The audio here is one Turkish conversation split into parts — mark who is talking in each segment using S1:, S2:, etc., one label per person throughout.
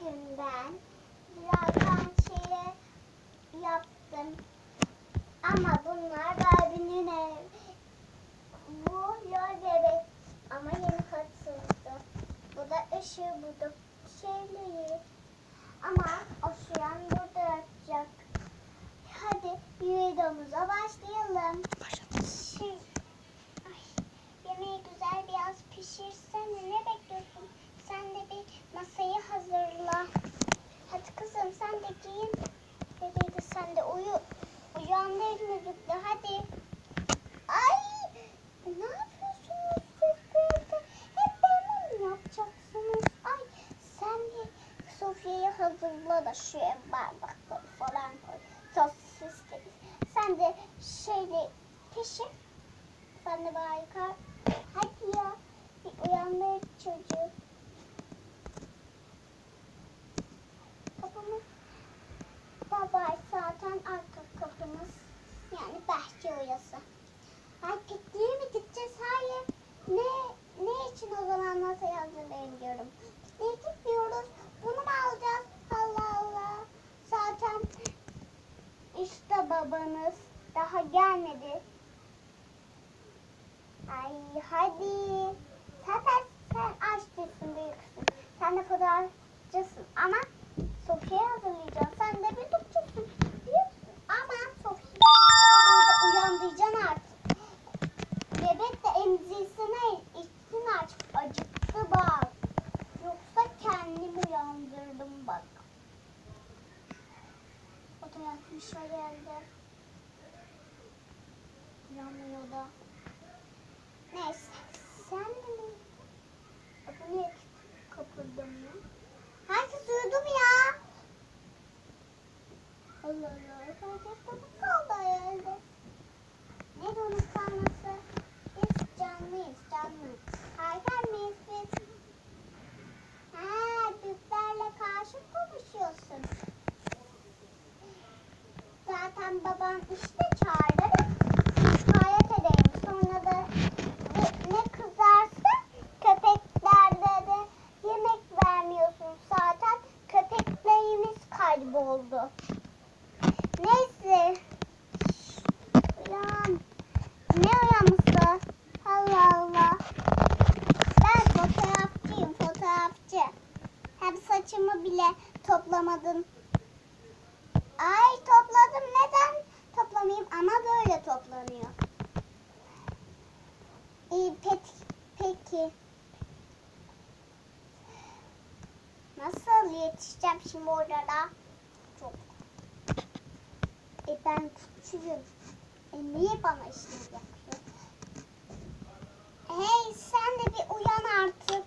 S1: gün ben birazdan şeye yaptım. Ama bunlar Barbie'nin ev. Bu lol bebek ama yeni katıldı. Bu da ışığı, bu da şeyleri. Ama o şu an burada yapacak. Hadi videomuza başlayalım. Şey, ay, yemeği güzel biraz pişirsene. Ne bekliyorsun? Sen de bir masayı hazırla. Hadi kızım sen de giyin. Bebeği de sen de uyu. Uyandı müzikle hadi. Ay ne yapıyorsunuz siz böyle? Hep böyle mi yapacaksınız? Ay sen de sofrayı hazırla da şu bardakları falan koy. Sosis Sen de şeyde pişir. Sen de bari kal. Hadi ya. Bir uyandır çocuğu. Kapımız baba zaten arka kapımız. Yani bahçe oyası. Ay pikniğe mi gideceğiz? Hayır. Ne ne için o zaman masayı hazırlayın diyorum. Pikniğe gitmiyoruz. Bunu mu alacağız? Allah Allah. Zaten işte babanız daha gelmedi. Ay hadi. Zaten sen aşçısın büyüksün. Sen de fotoğrafçısın ama Sofya'yı hazırlayacaksın. Sen de bir topçusun. Ama Sofya uyandıracaksın artık. Bebek de emzisine içsin artık. Acıktı bak. Yoksa kendimi uyandırdım bak. Yatmış herhalde. Uyanmıyor da. Neyse. Sen de mi? Bu niye kapırdın mı? Herkes uyudu mu ya? Allah Allah. Herkes kapı babam işte çağırdı. Şikayet edeyim. Sonra da ne- kızarsa köpeklerde de yemek vermiyorsun. Zaten köpeklerimiz kayboldu. Neyse. Uyan. Ne uyanması? Allah Allah. Ben fotoğrafçıyım fotoğrafçı. Hem saçımı bile toplamadın. Ay topladım neden toplamayayım ama böyle toplanıyor. İyi peki. peki. Nasıl yetişeceğim şimdi orada? Çok. E ben küçüğüm. E niye bana işini yapıyor? Hey sen de bir uyan artık.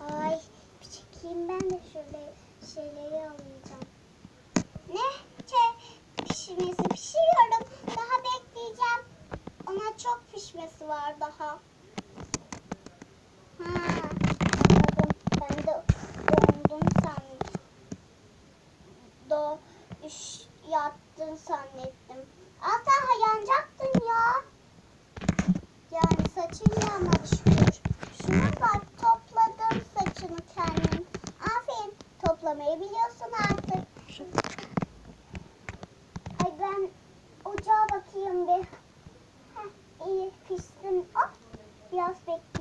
S1: Ay bir çekeyim ben de şöyle şeyleri alacağım. Ne? Şey, pişmesi pişiriyorum. Daha bekleyeceğim. Ona çok pişmesi var daha. Ha. Ben de dondum sandım. Do, üş, yattın zannettim. Daha yanacaktın ya. Yani saçın yanmadı. Şuna bak topladım saçını kendim. Aferin toplamayı biliyorsun artık. Ay ben ocağa bakayım bir. Heh, iyi pişsin. Hop biraz bekleyeceğiz.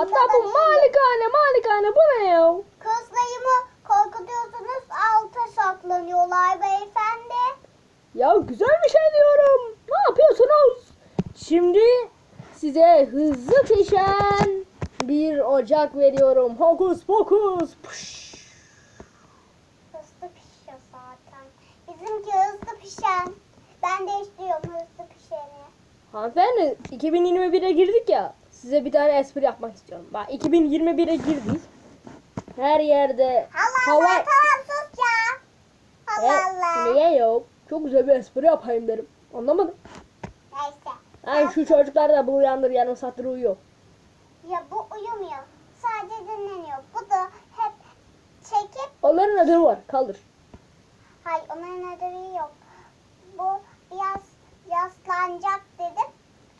S2: Hatta bu malikane malikane bu ne ya?
S1: Kızlarımı korkutuyorsunuz alta saklanıyorlar beyefendi.
S2: Ya güzel bir şey diyorum. Ne yapıyorsunuz? Şimdi size hızlı pişen bir ocak veriyorum. Hokus pokus. Pış.
S1: Hızlı pişiyor zaten. Bizimki hızlı pişen. Ben de istiyorum hızlı pişeni.
S2: Hanımefendi 2021'e girdik ya. Size bir tane espri yapmak istiyorum. Bak 2021'e girdik. Her yerde
S1: Allah Allah
S2: hava...
S1: tamam sus ya. Allah Allah.
S2: niye yok? Çok güzel bir espri yapayım derim. Anlamadım.
S1: Neyse.
S2: Ay şu çocuklar da bu uyandır yarım saattir uyuyor.
S1: Ya bu uyumuyor. Sadece dinleniyor. Bu da hep çekip
S2: Onların ödevi var. Kaldır.
S1: Hayır onların ödevi yok. Bu biraz yaslanacak dedim.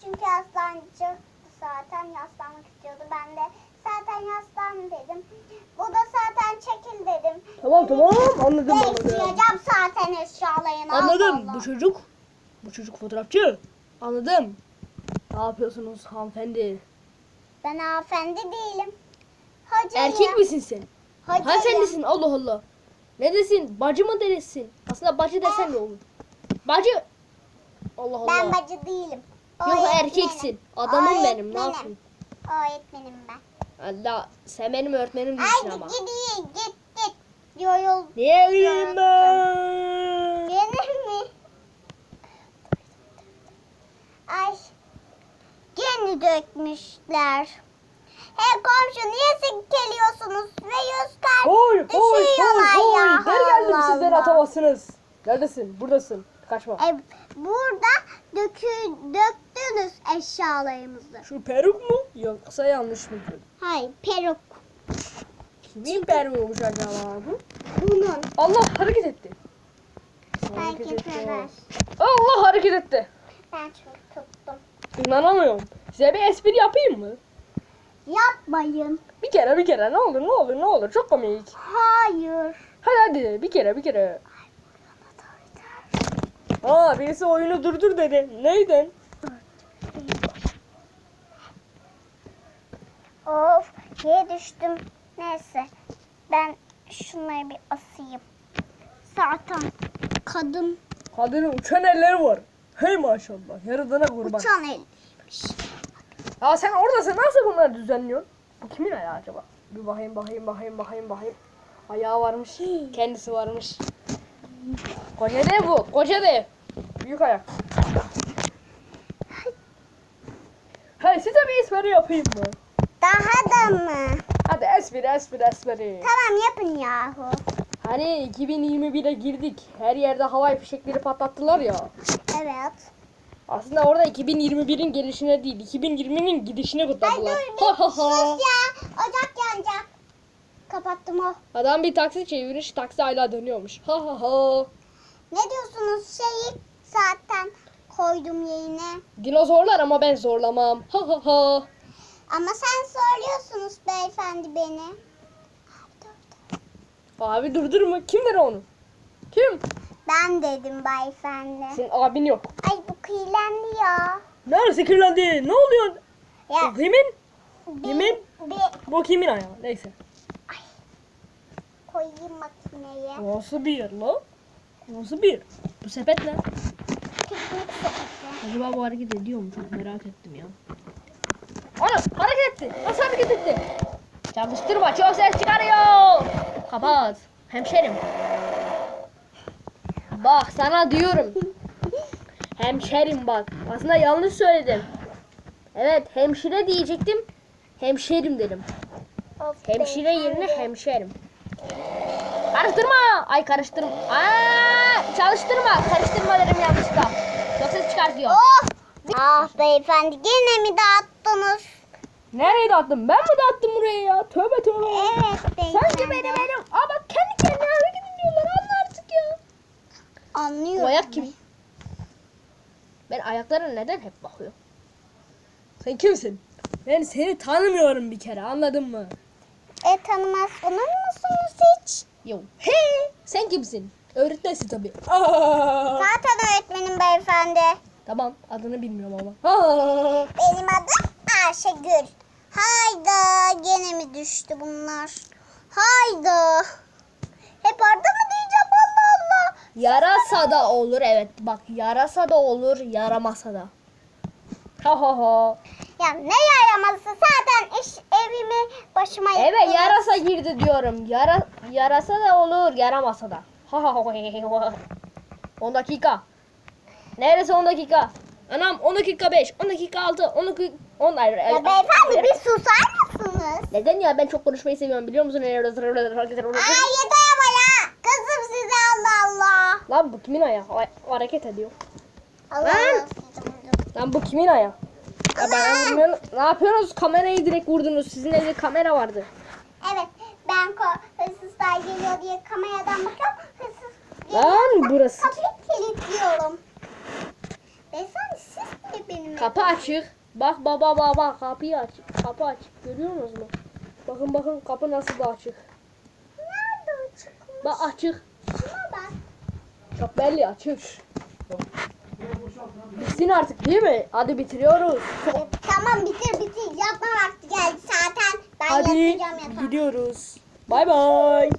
S1: Çünkü yaslanacaktı zaten. Yaslanmak istiyordu. Ben de zaten yaslan dedim. Bu da zaten çekil dedim.
S2: Tamam tamam anladım anladım.
S1: Değiştireceğim zaten eşyalarını.
S2: Anladım.
S1: Allah
S2: Bu
S1: Allah.
S2: çocuk. Bu çocuk fotoğrafçı. Anladım. Ne yapıyorsunuz hanımefendi?
S1: Ben hanımefendi değilim. Hocayım.
S2: Erkek misin sen?
S1: Hocayım.
S2: Hanımefendisin Allah Allah. Ne desin? Bacı mı desin? Aslında bacı desen ne olur? Bacı. Allah Allah.
S1: Ben bacı değilim.
S2: Yok erkeksin. Adamım benim. Ne yapayım?
S1: Öğretmenim ben.
S2: Allah sen benim öğretmenim değilsin
S1: Ay
S2: ama.
S1: gideyim git git. Yoyul.
S2: Niye öleyim ben?
S1: Gelir mi? Ay. Gene dökmüşler. Hey komşu niye silkeliyorsunuz? Ve yüz
S2: koy koy
S1: düşüyorlar
S2: koy.
S1: ya.
S2: Geri geldim
S1: Allah
S2: sizden
S1: Allah.
S2: atamazsınız. Neredesin? Buradasın. Kaçma.
S1: E, burada dökü, döktünüz eşyalarımızı.
S2: Şu peruk mu? Yoksa yanlış mı gördüm?
S1: Hayır peruk.
S2: Kimin peruğuymuş acaba bu?
S1: Bunun.
S2: Allah hareket etti.
S1: Belki kadar.
S2: Allah hareket etti.
S1: Ben çok tuttum.
S2: İnanamıyorum. Size bir espri yapayım mı?
S1: Yapmayın.
S2: Bir kere bir kere ne olur ne olur ne olur çok komik.
S1: Hayır.
S2: Hadi hadi bir kere bir kere. Aa birisi oyunu durdur dedi. Neyden?
S1: Of yere düştüm. Neyse ben şunları bir asayım. Zaten kadın
S2: Kadının uçan elleri var. Hey maşallah. Yaradana kurban.
S1: uçan el.
S2: Aa sen oradasın nasıl bunları düzenliyorsun? Bu kimin ayağı acaba? Bir bakayım bakayım bakayım bakayım bakayım. Ayağı varmış. Kendisi varmış. Koca dev bu. Koca dev. Büyük ayak. Hey size bir espri yapayım mı?
S1: Daha da mı?
S2: Hadi espri espri espri.
S1: Tamam yapın yahu.
S2: Hani 2021'e girdik. Her yerde havai fişekleri patlattılar ya.
S1: Evet.
S2: Aslında orada 2021'in gelişine değil, 2020'nin gidişine
S1: Ay dur
S2: kutladılar. Ha ha ha.
S1: sus ya. Ocak yanacak. Kapattım o.
S2: Adam bir taksi çevirmiş, taksi hala dönüyormuş. Ha ha ha.
S1: Ne diyorsunuz şeyi zaten koydum yerine.
S2: Dinozorlar ama ben zorlamam. Ha ha ha.
S1: Ama sen söylüyorsunuz beyefendi beni.
S2: Abi durdurma. Kim dedi onu? Kim?
S1: Ben dedim beyefendi.
S2: Senin abin yok.
S1: Ay bu kirlendi ya.
S2: Neresi kirlendi? Ne oluyor?
S1: Ya
S2: kimin?
S1: bir,
S2: Kimin?
S1: bir
S2: Bu kimin ayağı? Neyse.
S1: koyayım makineye.
S2: Nasıl bir yer lan? Nasıl bir? Bu sepet ne? Acaba bu hareket ediyor mu? Çok merak ettim ya. Ana hareket etti. Nasıl hareket etti? Çalıştırma çok ses çıkarıyor. Kapat. Hemşerim. Bak sana diyorum. Hemşerim bak. Aslında yanlış söyledim. Evet hemşire diyecektim. Hemşerim dedim. Hemşire yerine hemşerim. Karıştırma. Ay karıştırma. Aa, çalıştırma. Karıştırma dedim yanlışlıkla. Çok ses çıkartıyor.
S1: Oh! Ah beyefendi yine mi dağıttınız?
S2: Nereye dağıttım? Ben mi dağıttım buraya ya? Tövbe tövbe.
S1: Evet beyefendi.
S2: Sanki benim elim. Aa bak kendi kendine hareket ediyorlar. Anla artık ya.
S1: Anlıyorum.
S2: Ayak kim? Ben ayaklarına neden hep bakıyorum? Sen kimsin? Ben seni tanımıyorum bir kere anladın mı?
S1: E tanımaz bunun musunuz hiç?
S2: Yo. He, sen kimsin? Öğretmensin tabii. Aa,
S1: Zaten öğretmenim beyefendi.
S2: tamam adını bilmiyorum ama. Aa,
S1: Benim adım Ayşegül. Hayda gene mi düştü bunlar? Hayda. Hep orada mı diyeceğim Allah Allah.
S2: yarasa da olur evet. Bak yarasa da olur yaramasa da. Ha ha ha.
S1: Ya ne yaraması zaten iş evimi başıma
S2: Evet
S1: yıktınız.
S2: yarasa girdi diyorum. Yara, yarasa da olur, yaramasa da. Ha ha ha. 10 dakika. Neresi 10 dakika? Anam 10 dakika 5, 10 dakika 6, 10 dakika 10 ay.
S1: Ya beyefendi bir susar mısınız?
S2: Neden ya ben çok konuşmayı seviyorum biliyor musun?
S1: Ay yeter ama ya. Kızım size Allah Allah.
S2: Lan bu kimin ayağı? Hareket ediyor.
S1: Allah
S2: Lan!
S1: Allah.
S2: Lan bu kimin ayağı? Ya ben vurmuyorum. Ne yapıyorsunuz? Kamerayı direkt vurdunuz. Sizin evde kamera vardı.
S1: Evet ben ko- hırsızlar geliyor diye kameradan bakıyorum. Hırsız
S2: Lan burası.
S1: kapıyı kilitliyorum. Beyefendi siz de benim
S2: Kapı açık. Bak baba baba kapıyı aç. Kapı açık. Görüyor musunuz mu? Bakın bakın kapı nasıl da açık.
S1: Nerede çıkmış?
S2: Bak açık.
S1: Şuna bak.
S2: Çok belli açık. Bitsin artık değil mi? Hadi bitiriyoruz.
S1: E, tamam bitir bitir. Yapma vakti geldi zaten. Ben
S2: Hadi
S1: yatacağım yatağa.
S2: gidiyoruz. Bay bay.